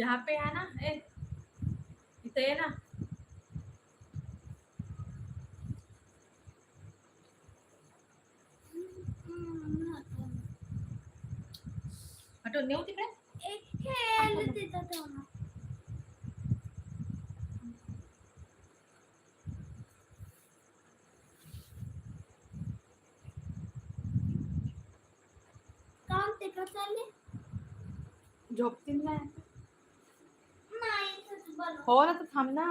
यहाँ पे आहे ना ए इथे ये ना। हटो नेऊ तिकडे एक खेळ तिथं ठेव ना. काम ते का चालले झोपतील ना नाही इथंच बनव. हो ना तर थांब ना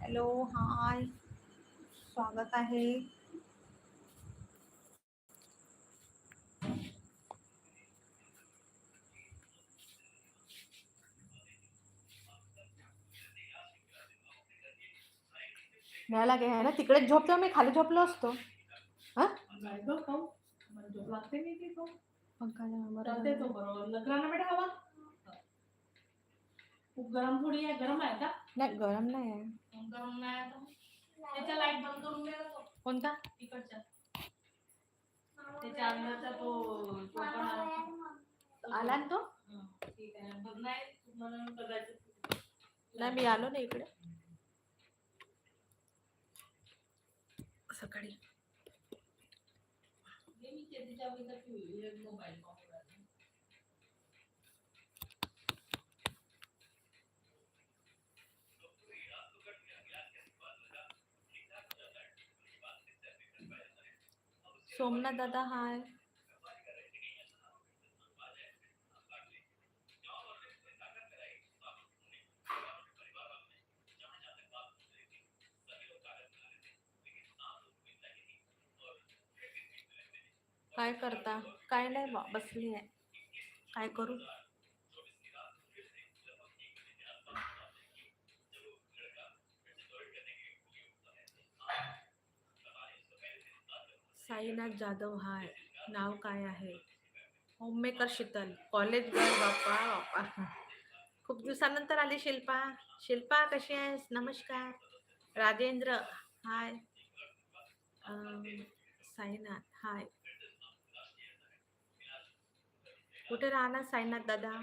हॅलो हाय स्वागत आहे न्यायला घे आहे ना? तिकडेच झोपतो मी खाली झोपलो असतो. हा? नाही गं खाऊ. मला झोप लागते नाही की खाऊ. पंकजा, चालते तो बरोबर. बरोबर लग्नाला बेटा हवा. खूप गरम थोडी आहे गरम आहे का? नाही गरम नाही आहे. गरम नाही आहे तर? त्याच्या लाइट बंद करून दे ना तो. कोणता? तिकडच्या त्याच्या अंदरचा तो तो पण आहे. आला ना तो? हं, ठीक आहे. बघ नाही तुम्हाला कदाचित नाही मी आलो ना इकडे. सकाळी. हे मी मोबाईल. सोमनाथ दादा हाय. काय करता? काय नाही बसली आहे. काय करू? साईनाथ जाधव हाय नाव काय आहे? Homemaker Sheetal. College girl Bappa. Bappa खूप दिवसानंतर आली शिल्पा. शिल्पा कशी आहेस? नमस्कार. राजेंद्र हाय. साईनाथ हाय. कुठे राहणार साईनाथ दादा?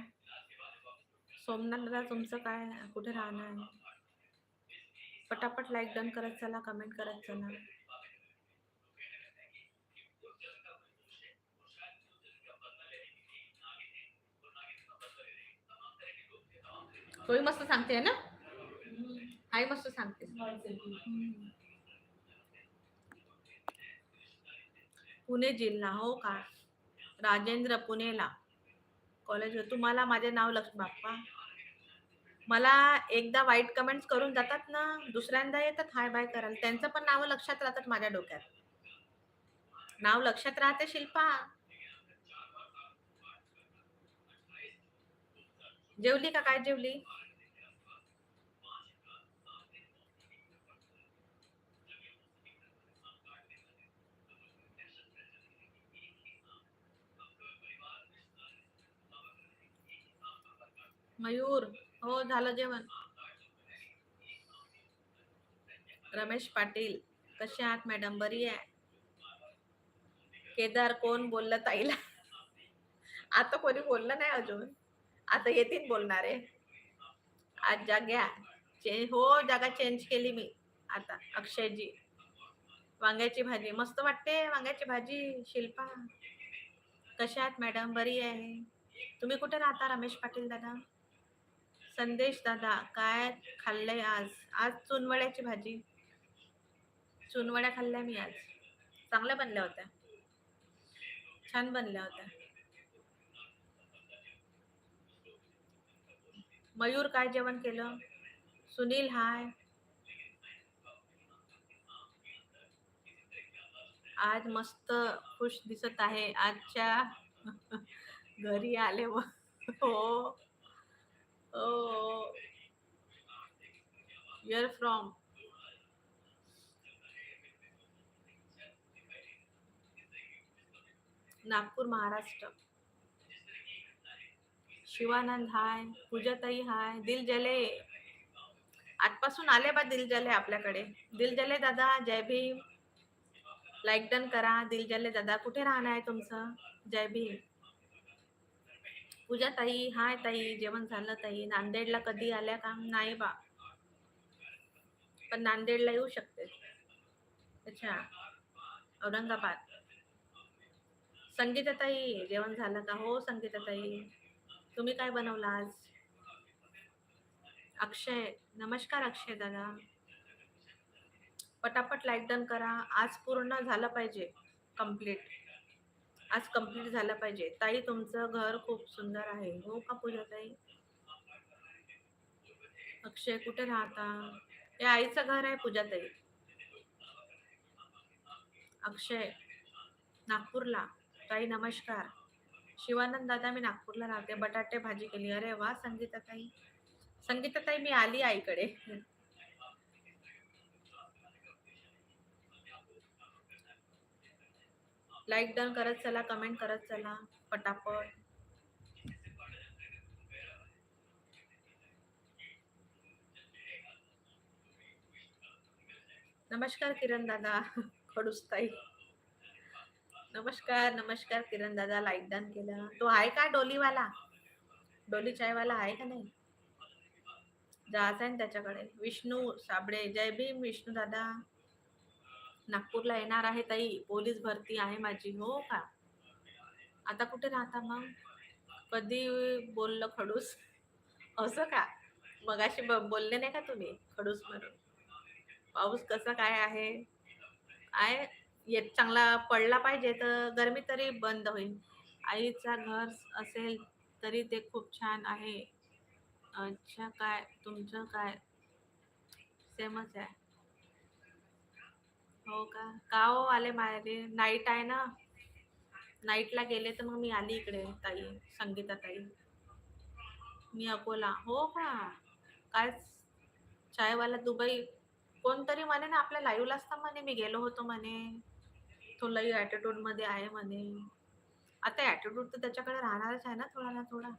सोमनाथ दादा तुमचं काय? कुठे राहणार? पटापट लाईक डन करत चला कमेंट करत चला. तोही मस्त सांगते ना? आई मस्त सांगते. पुणे जिल्हा हो का? राजेंद्र पुणेला. कॉलेज तुम्हाला माझे नाव लक्ष बाप्पा. मला एकदा वाईट कमेंट्स करून जातात ना दुसऱ्यांदा येतात हाय बाय करायला. त्यांचं पण नाव लक्षात राहतात माझ्या डोक्यात. नाव लक्षात राहते शिल्पा. जेवली का? काय जेवली? मयूर हो झालं जेवण. रमेश पाटील कसे आहात मॅडम? बरी आहे? केदार कोण बोललं ताईला? आता कोणी बोललं नाही अजून. आता येतील बोलणारे. आज जाग्या चेंज हो जागा चेंज केली मी आता अक्षयजी. वांग्याची भाजी मस्त वाटते वांग्याची भाजी शिल्पा. कशा आहात मॅडम? बरी आहे? तुम्ही कुठे राहता रमेश पाटील दादा? संदेश दादा काय खाल्लंय आज? आज चुनवड्याची भाजी. चुनवड्या खाल्ल्या मी आज. चांगल्या बनल्या होत्या. छान बनल्या होत्या. मयूर काय जेवण केलं? सुनील हाय. आज मस्त खुश दिसत आहे. आजच्या घरी आले व हो. Oh, where from Nagpur Maharashtra. Shivanand hi. पूजाताई hi. दिल जले आजपासून आले बा दिल जले आपल्याकडे. दिल जले दादा जय भीम. लाईक डन करा. दिल जले दादा कुठे राहणं आहे तुमचं? जय भीम. पूजा ताई हाय ताई जेवण झालं ताई. नांदेडला कधी आल्या का नाही बा. पण नांदेडला येऊ शकते. अच्छा. औरंगाबाद. संगीता ताई जेवण झालं का? हो संगीता ताई. तुम्ही काय बनवलं आज? अक्षय नमस्कार अक्षय दादा. पटापट लाईक डन करा. आज पूर्ण झालं पाहिजे. कंप्लीट आज कंप्लीट झालं पाहिजे. ताई तुमचं घर खूप सुंदर आहे. हो का पूजा ताई? अक्षय कुठे राहता? हे आईचं घर आहे पूजा ताई. अक्षय नागपूरला. ताई नमस्कार. शिवानंद दादा मी नागपूरला राहते. बटाटे भाजी केली. अरे वा संगीता ताई. संगीता ताई मी आली आईकडे. लाईक डन करत चला कमेंट करत चला पटापट. नमस्कार किरण दादा खडूस ताई नमस्कार नमस्कार किरण दादा लाईक डन केला. तो आहे का डोलीवाला? डोली चायवाला आहे का नाही? जायचं आहे ना त्याच्याकडे. विष्णू साबळे जय भीम विष्णू दादा. नागपूरला येणार आहे ताई. पोलीस भरती आहे माझी. हो का? आता कुठे राहता मग? कधी बोललं खडूस? असं का? मगाशी ब- बोलले नाही का तुम्ही खडूस म्हणून? पाऊस कसा काय आहे? आहे येत चांगला पडला पाहिजे तर गरमी तरी बंद होईल. आईचा घर असेल तरी ते खूप छान आहे. अच्छा काय? तुमचं काय? सेमच आहे. हो का? का हो आले माहेरी नाईट आहे ना. नाईटला गेले तर मग मी आली इकडे ताई संगीता ताई. मी अकोला. हो का? काय चायवाला दुबई. कोणतरी म्हणे ना आपल्या लाईव्हला असता म्हणे मी गेलो होतो म्हणे. तो लई ॲटिट्यूडमध्ये आहे म्हणे. आता ॲटिट्यूड तर त्याच्याकडे राहणारच आहे ना थोडा ना थोडा.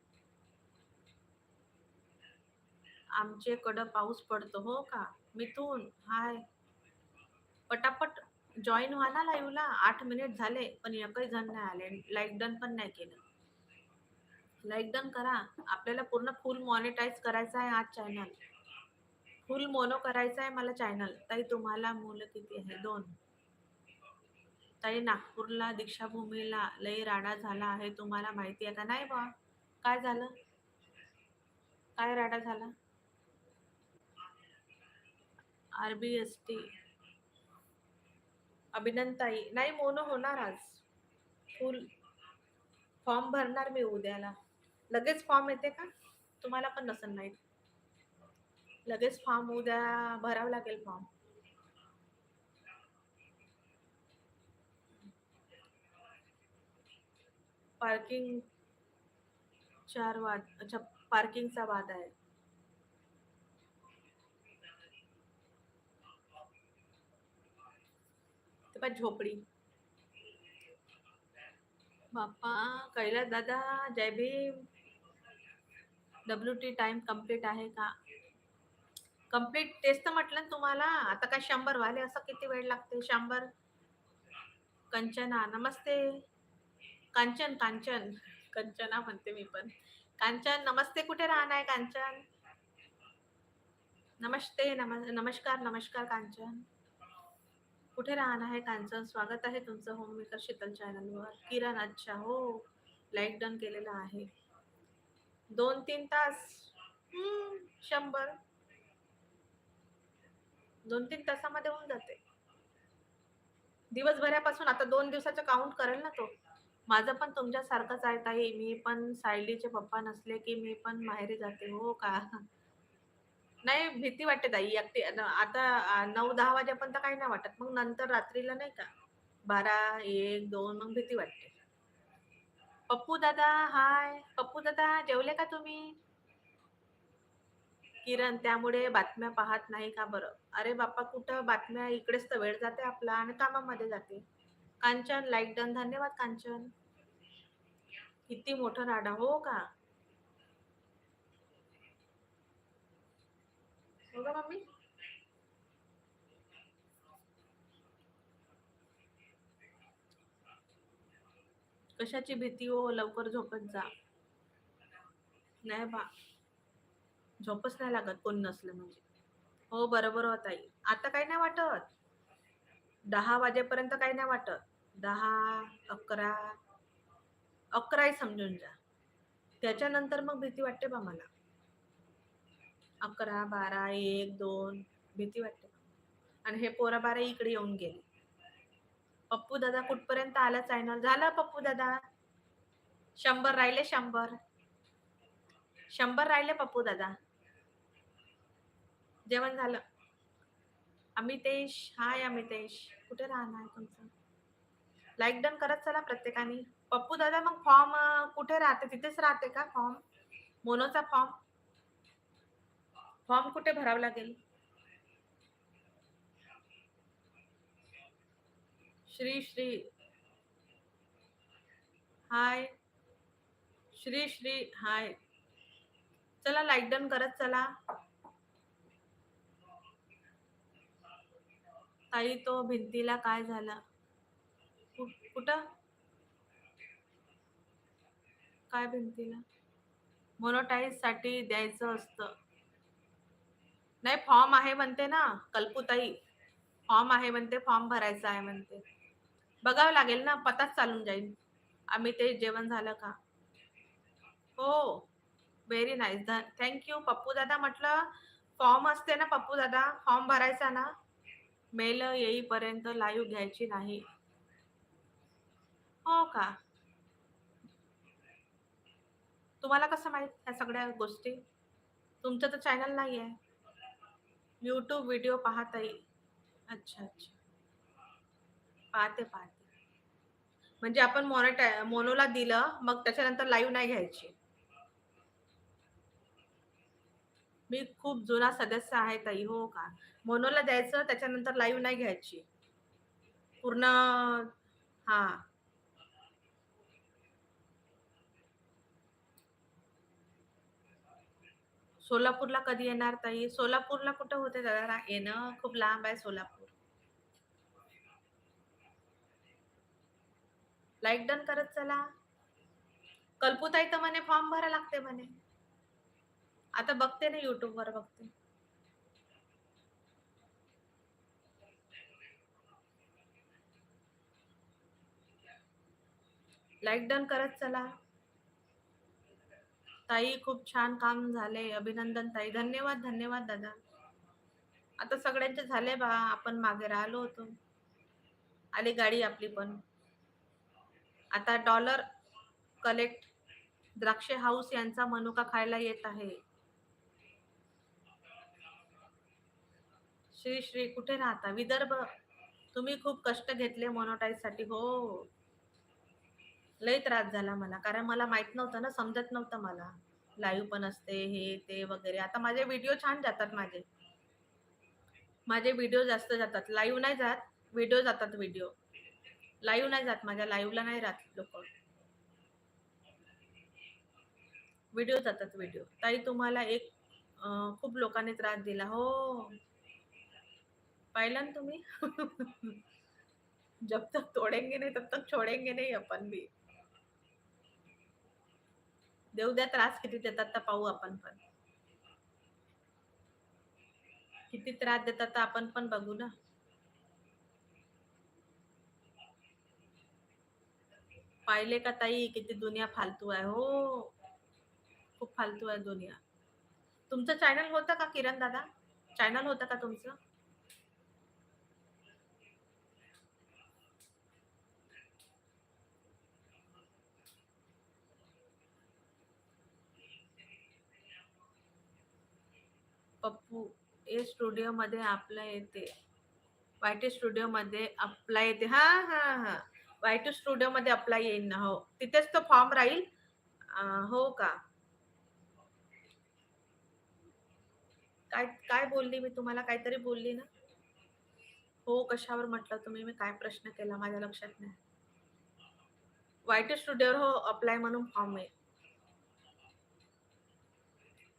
आमच्याकडं पाऊस पडतो हो का? मिथून हाय पटापट जॉईन व्हा ना लाईव्हला. आठ मिनिट झाले पण एकही जण नाही आले. लाईक डन पण नाही केलं. लाईक डन करा. आपल्याला पूर्ण फुल मॉनिटाईज करायचं आहे आज चॅनल फुल मोनो करायचं आहे मला चॅनल ताई तुम्हाला मुलं किती आहे? दोन. ताई नागपूरला दीक्षाभूमीला लई राडा झाला आहे. तुम्हाला माहिती आहे का? नाही बा काय झालं? काय राडा झाला? आर बी एस टी अभिनंताई नाही मोनो होणार आज. फुल फॉर्म भरणार मी उद्याला. लगेच फॉर्म येते का? तुम्हाला पण नसेल नाही लगेच फॉर्म उद्या भरावं लागेल फॉर्म. पार्किंग चार वाद अच्छा पार्किंगचा वाद आहे. पण झोपडी. बाप्पा कैलास दादा जय Bhim. W T time complete आहे का? कंप्लीट तेच तर म्हटलं ना तुम्हाला. आता काय शंभर वाले असं किती वेळ लागते? शंभर. कंचना नमस्ते. कांचन कांचन. कंचना म्हणते मी पण. कांचन नमस्ते. कुठे राहणार आहे कांचन? नमस्ते नम नमस्कार नमस्कार कांचन. कुठे राहणार आहे? कांचन स्वागत आहे तुमचं होम मेकर शीतल चॅनलवर किरण अच्छा हो. लाईक डन केलेलं आहे. दोन तीन तास. शंभर. दोन तीन तासामध्ये होऊन जाते. दिवसभरापासून आता दोन दिवसाचं काउंट करेल ना तो. माझं पण तुमच्यासारखंच आहे ताई. मी पण सायलीचे पप्पा नसले की मी पण माहेरी जाते हो का? नाही भीती वाटते ताई. एकटी न- आता आ, नऊ दहा वाजेपर्यंत काही नाही वाटत. मग नंतर रात्रीला नाही का? बारा एक दोन मग भीती वाटते. पप्पू दादा हाय. पप्पू दादा जेवले का तुम्ही? किरण त्यामुळे बातम्या पाहत नाही का बरं? अरे बाप्पा कुठं? बातम्या इकडेच तर वेळ जाते आपला आणि कामामध्ये जाते. Kanchan like done. धन्यवाद कांचन. किती मोठं राडा हो का? हो का मम्मी कशाची भीती हो लवकर झोपत जा. नाही बा. झोपच नाही लागत कोण नसलं म्हणजे. हो बरोबर होत ताई. आता काही नाही वाटत. दहा वाजेपर्यंत काही नाही वाटत. दहा अकरा अकराही समजून जा. त्याच्यानंतर मग भीती वाटते बा मला. अकरा बारा एक दोन भीती वाटते. आणि हे पोरा बारा इकडे येऊन गेले. पप्पू दादा कुठपर्यंत आला चॅनल झाला पप्पू दादा? शंभर राहिले शंभर. शंभर राहिले पप्पू दादा. जेवण झालं. अमितेश हाय अमितेश. कुठे राहणार तुमचं? लाईक डन करत चला प्रत्येकाने. पप्पू दादा मग फॉर्म कुठे राहते? तिथेच राहते का फॉर्म मोनोचा फॉर्म फॉर्म कुठे भरावा लागेल? श्री श्री. हाय. श्री श्री. हाय. चला लाईक डन करत चला. ताई तो भिंतीला काय झालं? कुठं? काय भिंतीला? मोनोटाईजसाठी द्यायचं असतं. नाही फॉर्म आहे म्हणते ना कल्पुताई. फॉर्म आहे म्हणते फॉर्म भरायचा आहे म्हणते. बघावं लागेल ना पताच चालून जाईल. आम्ही ते जेवण झालं का? हो व्हेरी नाईस थँक्यू पप्पू दादा म्हटलं फॉर्म असते ना पप्पू दादा फॉर्म भरायचा ना. मेल येईपर्यंत लाईव्ह घ्यायची नाही. हो का? तुम्हाला कसं माहीत ह्या सगळ्या गोष्टी? तुमचं तर चॅनल नाही आहे यूट्यूब व्हिडिओ पाहता येईल अच्छा अच्छा. पाहते पाहते. म्हणजे आपण मोनोटा मोनोला दिलं मग त्याच्यानंतर लाईव्ह नाही घ्यायची. मी खूप जुना सदस्य आहे ताई हो का? मोनोला द्यायचं त्याच्यानंतर लाईव्ह नाही घ्यायची. पूर्ण हां. सोलापूरला कधी येणार ताई? सोलापूरला कुठं होते दादा? येणं खूप लांब आहे सोलापूर. लाईक डन करत चला. कल्पुताई तर म्हणे फॉर्म भरा लागते म्हणे. आता बघते ना युट्यूब वर बघते. लाईक डन करत चला. ताई खूप छान काम झाले अभिनंदन ताई. धन्यवाद धन्यवाद दादा. आता सगळ्यांचे झाले बा. आपण मागे राहिलो होतो. आली गाडी आपली पण. आता डॉलर कलेक्ट द्राक्षे हाऊस यांचा मनुका खायला येत आहे. श्री श्री कुठे राहता? विदर्भ. तुम्ही खूप कष्ट घेतले मोनोटाईजसाठी. हो. लय त्रास झाला मला. कारण मला माहीत नव्हतं ना समजत नव्हतं मला. लाईव्ह पण असते हे ते वगैरे. आता माझे व्हिडिओ छान जातात माझे. माझे व्हिडिओ जास्त जातात. लाईव्ह नाही जात व्हिडिओ जातात व्हिडिओ लाईव्ह नाही जात माझ्या लाईव्हला नाही राहत लोक. व्हिडिओ जातात व्हिडिओ ताई तुम्हाला एक खूप लोकांनी त्रास दिला. हो. पाहिलं ना तुम्ही? जब तक तोडेंगे नाही तब तक छोडेंगे नाही आपण मी देऊ द्या त्रास किती देतात तर पाहू आपण पण. किती त्रास देतात तर आपण पण बघू ना. पाहिले का ताई किती दुनिया फालतू आहे हो. खूप फालतू आहे दुनिया. तुमचं चॅनल होतं का किरण दादा? चॅनल होतं का तुमचं? पप्पू ए स्टुडिओ मध्ये येते. वायटी स्टुडिओ मध्ये अप्लाय येते. हा हा हा. वायटी स्टुडिओ मध्ये अप्लाय येईल ना हो. तिथेच तो फॉर्म राहील? हो का? काय काय बोलली मी? तुम्हाला काहीतरी बोलली ना? हो कशावर म्हटलं तुम्ही? मी काय प्रश्न केला माझ्या लक्षात नाही. वायटी स्टुडिओ हो अप्लाय म्हणून फॉर्म आहे.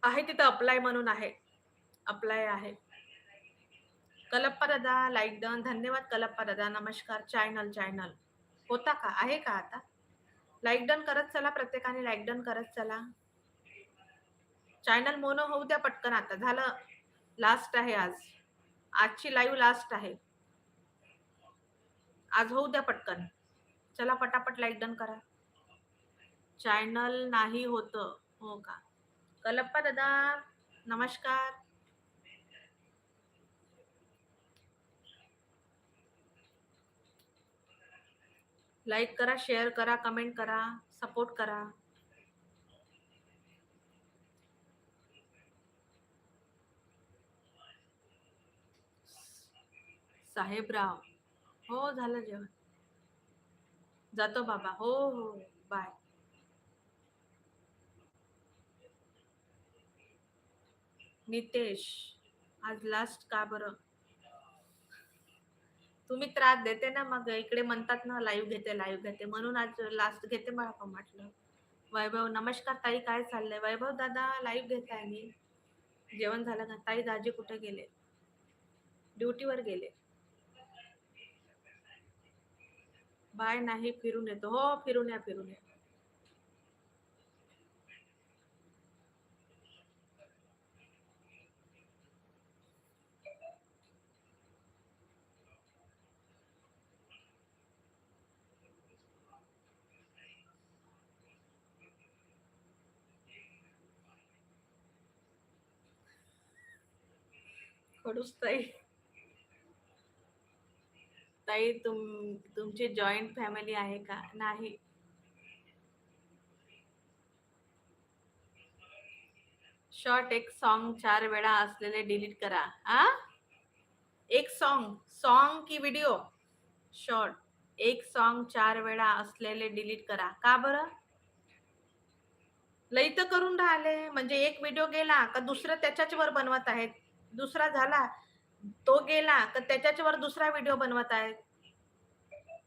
आहे तिथं अप्लाय म्हणून आहे. अप्लाय आहे. कलप्पा दादा लाईक डन धन्यवाद कलप्पा दादा नमस्कार. चॅनल चॅनल होता का? आहे का आता? लाईक डन करत चला प्रत्येकाने लाईक डन करत चला. चॅनल मोनो होऊ द्या पटकन आता. झालं लास्ट आहे आज. आजची लाईव्ह लास्ट आहे. आज होऊ द्या पटकन. चला पटापट लाईक डन करा. चॅनल नाही होत. हो का? कलप्पा दादा नमस्कार. लाईक करा शेअर करा कमेंट करा सपोर्ट करा. साहेबराव हो झालं जेवण. जातो बाबा हो हो बाय नितेश आज लास्ट का बरं? तुम्ही त्रास देते ना मग इकडे म्हणतात ना लाईव्ह घेते लाईव्ह घेते. म्हणून आज लास्ट घेते मला म्हटलं. वैभव नमस्कार ताई काय चाललंय? वैभव दादा लाईव्ह घेताय मी जेवण झालं का? ताई दाजी कुठे गेले? ड्युटीवर गेले. बाय नाही फिरून येतो. हो फिरून या फिरून या. खडूस ताई ताई तुम तुमची जॉईंट फॅमिली आहे का? नाही. शॉर्ट एक सॉन्ग चार वेळा असलेले डिलीट करा. आ? एक सॉन्ग सॉन्ग की व्हिडिओ? शॉर्ट. एक सॉन्ग चार वेळा असलेले डिलीट करा. का बरं? लई तर करून राहिले. म्हणजे एक व्हिडिओ गेला का दुसरं त्याच्याच वर बनवत आहेत? दुसरा झाला तो गेला तर त्याच्यावर दुसरा व्हिडिओ बनवत आहेत.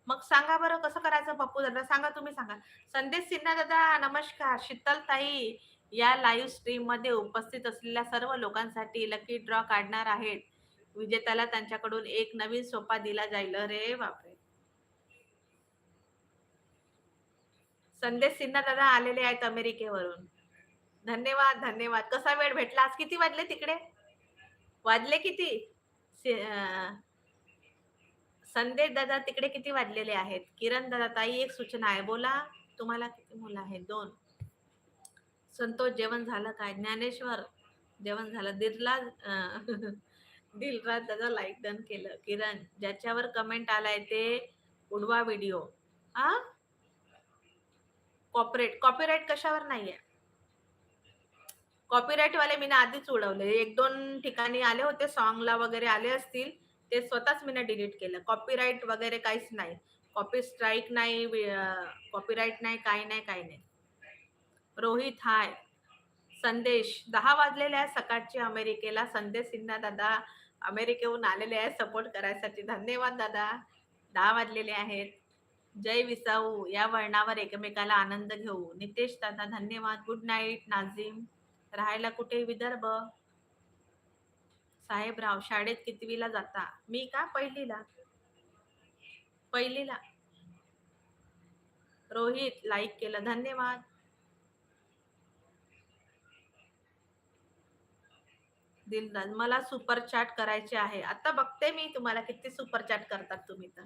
मग सांगा बरं कसं करायचं पप्पू दादा? सांगा तुम्ही सांगा. संदेश सिन्हा दादा नमस्कार. शीतल ताई या लाईव्ह स्ट्रीममध्ये उपस्थित असलेल्या सर्व लोकांसाठी लकी ड्रॉ काढणार आहेत. विजेत्याला त्यांच्याकडून एक नवीन सोपा दिला जाईल. अरे बापरे. संदेश सिन्हा दादा आलेले आहेत अमेरिकेवरून. धन्यवाद धन्यवाद. कसा वेळ भेटला? आज किती वाजले तिकडे? वाजले किती? संदेश दादा तिकडे किती वाजलेले आहेत? किरण दादा ताई एक सूचना आहे. बोला तुम्हाला किती मुलं आहेत? दोन. संतोष जेवण झालं काय? ज्ञानेश्वर जेवण झालं. दिलराज दिलराज दादा लाईक डन केलं. किरण ज्याच्यावर कमेंट आलाय ते उडवा व्हिडिओ हा कॉपरेट कॉपीराईट कशावर नाहीये? कॉपीराईट वाले मी ना आधीच उडवले. एक दोन ठिकाणी आले होते सॉंगला वगैरे आले असतील ते स्वतःच मी डिलीट केलं. कॉपीराईट वगैरे काहीच नाही. कॉपी स्ट्राईक नाही कॉपीराईट नाही काही नाही काही नाही. रोहित हाय. संदेश दहा वाजलेले आहे सकाळचे अमेरिकेला. संदेश सिन्हा दादा अमेरिकेहून आलेले आहे सपोर्ट करायसाठी. धन्यवाद दादा. दहा वाजलेले आहेत. जय विसाऊ. या वर्णावर एकमेकाला आनंद घेऊ. नितेश दादा धन्यवाद. Good night Nazim. राहायला कुठे विदर्भ? साहेबराव शाळेत कितवीला जाता? मी का पहिलीला? पहिलीला. रोहित लाईक केलं. धन्यवाद. दिलदार मला सुपर चॅट करायचे आहे. आता बघते मी तुम्हाला किती सुपर चॅट करतात तुम्ही तर.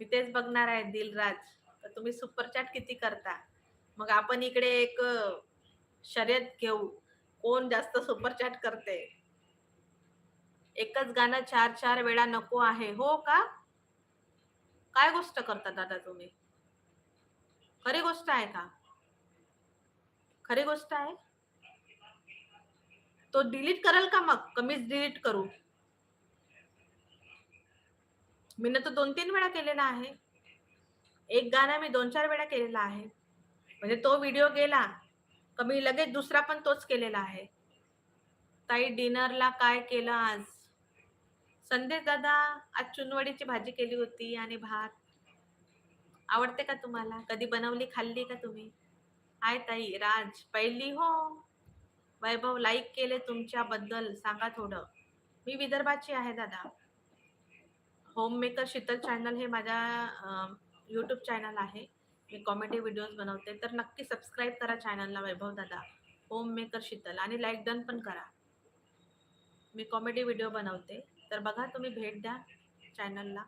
मी तेच बघणार आहे दिलराज. तर तुम्ही सुपर चॅट किती करता? मग आपण इकडे एक शर्यत घेऊ कोण जास्त सुपर चॅट करते? एकच गाणं चार चार वेळा नको आहे. हो का? काय गोष्ट करता दादा तुम्ही? खरी गोष्ट आहे का? खरी गोष्ट आहे? तो डिलीट कराल का मग? कमीच डिलीट करू. मी तर दोन तीन वेळा केलेला आहे. एक गाणं मी दोन चार वेळा केलेला आहे. म्हणजे तो व्हिडिओ गेला तर मी लगेच दुसरा पण तोच केलेला आहे. ताई डिनरला काय केलं आज? संदेश दादा आज चुनवडीची भाजी केली होती आणि भात. आवडते का तुम्हाला? कधी बनवली खाल्ली का तुम्ही? हाय ताई राज पहिली हो. वैभव लाईक केले तुमच्याबद्दल सांगा थोडं. मी विदर्भाची आहे दादा. होम मेकर शीतल चॅनल हे माझा यूट्यूब चॅनल आहे. मी कॉमेडी व्हिडिओज बनवते तर नक्की सबस्क्राईब करा चॅनलला वैभव दादा. Home maker Sheetal. आणि लाईक डन पण करा. मी कॉमेडी व्हिडिओ बनवते. तर बघा तुम्ही भेट द्या चॅनलला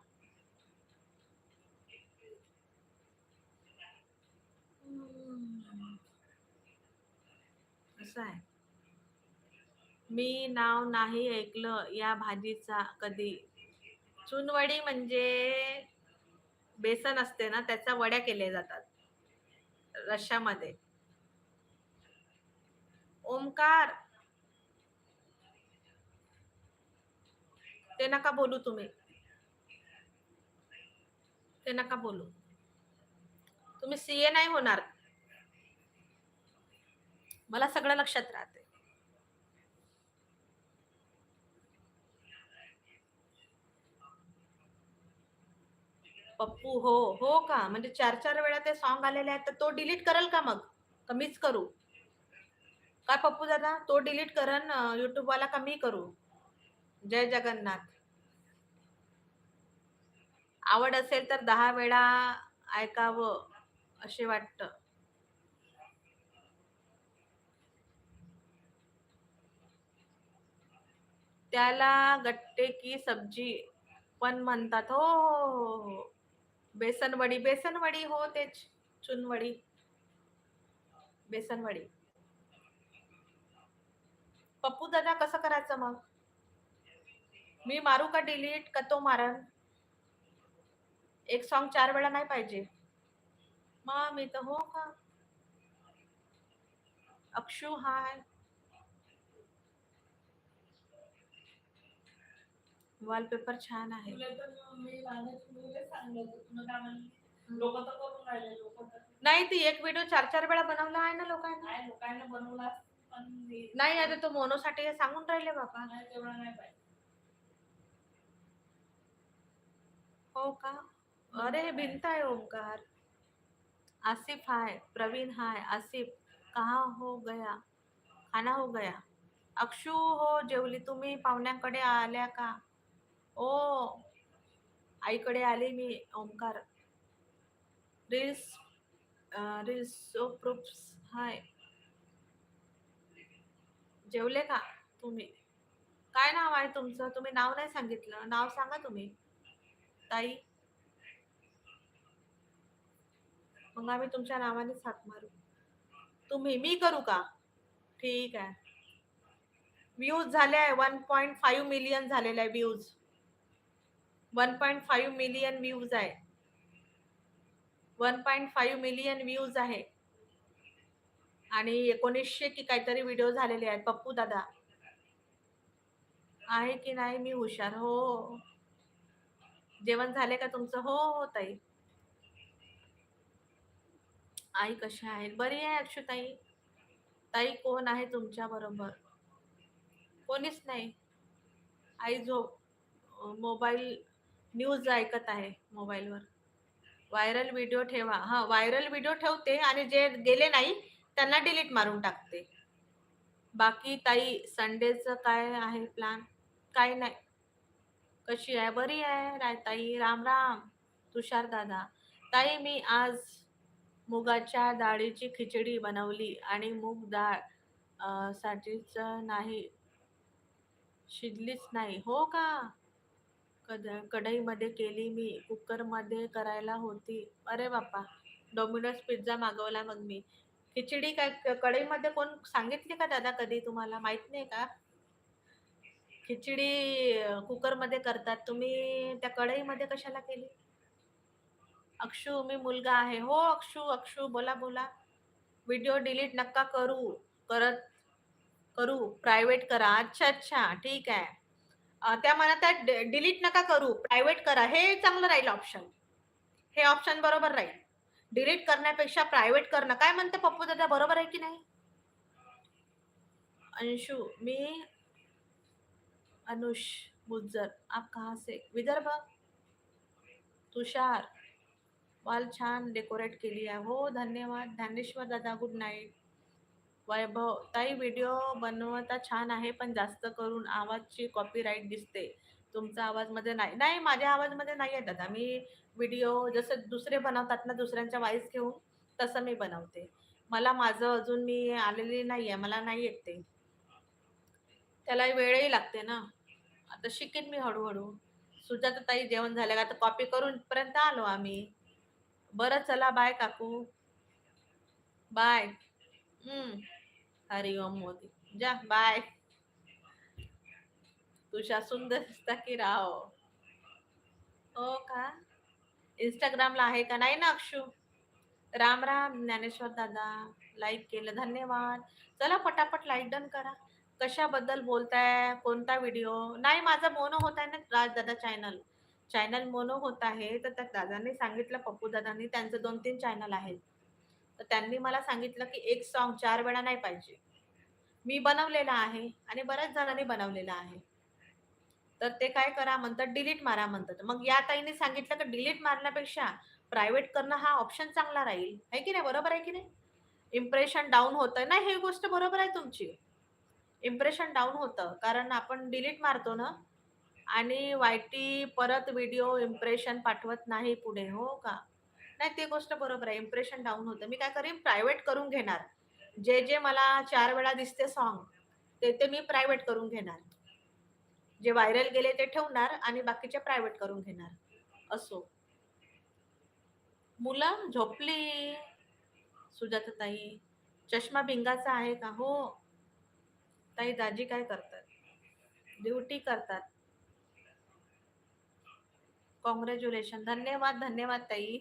असं आहे. मी नाव नाही ऐकलं या भाजीचा कधी. चुनवडी म्हणजे बेसन असते ना त्याच्या वड्या केल्या जातात. रश्श्यामध्ये. ओमकार ते नका बोलू तुम्ही. ते नका बोलू. तुम्ही सीए नाही होणार. मला सगळं लक्षात राहते. पप्पू हो हो का? म्हणजे चार चार वेळा ते सॉन्ग आलेले आहेत तर तो डिलीट करल का मग? कमीच करू? काय पप्पू दादा? तो डिलीट करन युट्यूबवाला कमी करू? जय जगन्नाथ. आवड असेल तर दहा वेळा ऐकावं असे वाटतं. त्याला गट्टे की सब्जी पण म्हणतात. हो हो हो. हो, हो. बेसनवडी बेसनवडी हो तेच चुनवडी. बेसनवडी. पप्पू दादा कसं करायचं मग? मी मारू का डिलीट का तो मारन? एक सॉन्ग चार वेळा नाही पाहिजे. मग मी तर हो का? अक्षू हाय राहिले लोक तर. नाही ती एक व्हिडिओ चार चार वेळा बनवला आहे ना लोकांना. बनवला नाही आता तो मोनोसाठी हे सांगून राहिले बाबा. हो का? अरे भिंत आहे ओमकार आसिफ हाय प्रवीण हाय आसिफ. कहा हो गया? खाना हो गया? अक्षू हो जेवली तुम्ही पाहुण्यांकडे आल्या का? ओ आईकडे आले मी Omkar. Reels reels proofs hi. जेवले का तुम्ही? काय नाव आहे तुमचं? तुम्ही नाव नाही सांगितलं. नाव सांगा तुम्ही. ताई. मग आम्ही तुमच्या नावानेच साथ मारू. तुम्ही मी करू का? ठीक आहे. व्ह्यूज झाले आहे. वन पॉईंट फाईव्ह मिलियन झालेले आहे views one point five million views आहे. One point five million views आहे. आणि एकोणीसशे की काहीतरी व्हिडिओ झालेले आहेत. पप्पू दादा. आहे की नाही? मी हुशार. हो. जेवण झाले का तुमचं? हो हो ताई. आई कशा आहेत? बरी आहे अक्षुताई. ताई कोण आहे तुमच्या बरोबर? कोणीच नाही. आई झोप. मोबाईल न्यूज ऐकत आहे मोबाईलवर. व्हायरल व्हिडिओ ठेवा. हा व्हायरल व्हिडिओ ठेवते आणि जे गेले नाही त्यांना डिलीट मारून टाकते. बाकी ताई संडेचं काय आहे प्लॅन काय नाही. कशी आहे? बरी आहे राय ताई? राम राम. तुषार दादा. ताई मी आज मुगाच्या डाळीची खिचडी बनवली आणि मूग डाळ साठीच नाही शिजलीच नाही. हो का? कद कढईमध्ये केली मी कुकरमध्ये करायला होती. अरे बापा डॉमिनोज पिझ्झा मागवला मग मी. खिचडी काय कढईमध्ये कोण सांगितली का दादा कधी तुम्हाला? माहीत नाही का? खिचडी कुकरमध्ये करतात. तुम्ही त्या कढईमध्ये कशाला केली? अक्षू मी मुलगा आहे. हो अक्षू अक्षू बोला बोला. व्हिडिओ डिलीट नक्का करू करत करू. प्रायव्हेट करा. अच्छा अच्छा ठीक आहे. त्या म्हणतात आहेत डिलीट नका करू. प्रायव्हेट करा. हे चांगलं राहील ऑप्शन हे ऑप्शन बरोबर राहील. डिलीट करण्यापेक्षा प्रायव्हेट करणं. काय म्हणते पप्पू दादा बरोबर आहे की नाही? अंशु मी अनुष गुज्जर आप कहाँ से? विदर्भ? तुषार वाल छान डेकोरेट केली आहे. हो धन्यवाद. ज्ञानेश्वर दादा गुड नाईट वैभव ताई व्हिडिओ बनवता छान आहे पण जास्त करून आवाजची कॉपीराईट दिसते. तुमचा आवाजमध्ये नाही नाही माझ्या आवाजमध्ये नाही येतात आम्ही व्हिडिओ जसं दुसरे बनवतात ना दुसऱ्यांच्या वाईस घेऊन तसं मी बनवते. मला माझं अजून मी आलेली नाही आहे मला नाही येत ते. त्याला वेळही लागते ना. आता शिकेन मी हळूहळू. सुजाता ताई जेवण झालं का आता कॉपी करून पर्यंत आलो आम्ही. बरं चला बाय काकू. बाय हम्म. हरिओम मोदी जा बाय तुझ्या सुंदर दिसता की राव. हो का? इंस्टाग्रामला आहे का? नाही ना अक्षू? राम राम ज्ञानेश्वर दादा लाईक केलं धन्यवाद. चला पटापट लाईक डन करा. कशाबद्दल बोलताय? कोणता व्हिडिओ नाही माझा मोनो होत आहे ना राजदादा चॅनल चॅनल मोनो होत आहे. तर त्या दादांनी सांगितलं पप्पू दादांनी. त्यांचं दोन तीन चॅनल आहेत. तर त्यांनी मला सांगितलं की एक सॉन्ग चार वेळा नाही पाहिजे. मी बनवलेला आहे आणि बऱ्याच जणांनी बनवलेला आहे. तर ते काय करा म्हणतात डिलीट मारा म्हणतात. मग या ताईने सांगितलं की डिलीट मारण्यापेक्षा प्रायव्हेट करणं हा ऑप्शन चांगला राहील. आहे की नाही? बरोबर आहे की नाही? इम्प्रेशन डाऊन होतं नाही हे गोष्ट बरोबर आहे तुमची. इम्प्रेशन डाऊन होतं. कारण आपण डिलीट मारतो ना? आणि वायटी परत व्हिडिओ इम्प्रेशन पाठवत नाही पुढे. हो का? नाही ते गोष्ट बरोबर आहे. इम्प्रेशन डाऊन होतं. मी काय करेन? प्रायव्हेट करून घेणार. जे जे मला चार वेळा दिसते सॉन्ग ते ते मी प्रायव्हेट करून घेणार. जे व्हायरल गेले ते ठेवणार आणि बाकीचे प्रायव्हेट करून घेणार. असो. मुलं झोपली. सुजाता ताई चष्मा भिंगाचा आहे का? हो. ताई दाजी काय करतात? ड्युटी करतात. कॉंग्रॅच्युलेशन धन्यवाद धन्यवाद ताई.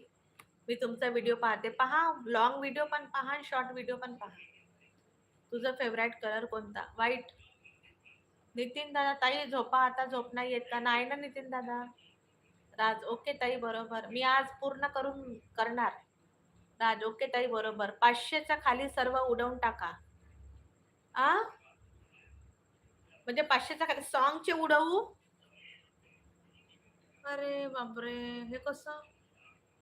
मी तुमचा व्हिडिओ पाहते. पहा लॉंग व्हिडिओ पण पहा शॉर्ट व्हिडिओ पण पहा. तुझा फेवरेट कलर कोणता? व्हाईट नितीन दादा ताई झोपा आता झोप नाही येत का? नाही ना नितीन दादा. राज ओके ताई बरोबर. मी आज पूर्ण करून करणार. राज ओके ताई बरोबर. पाचशेच्या खाली सर्व उडवून टाका. आ? म्हणजे पाचशेच्या खाली सॉन्गचे उडवू? अरे बापरे हे कसं?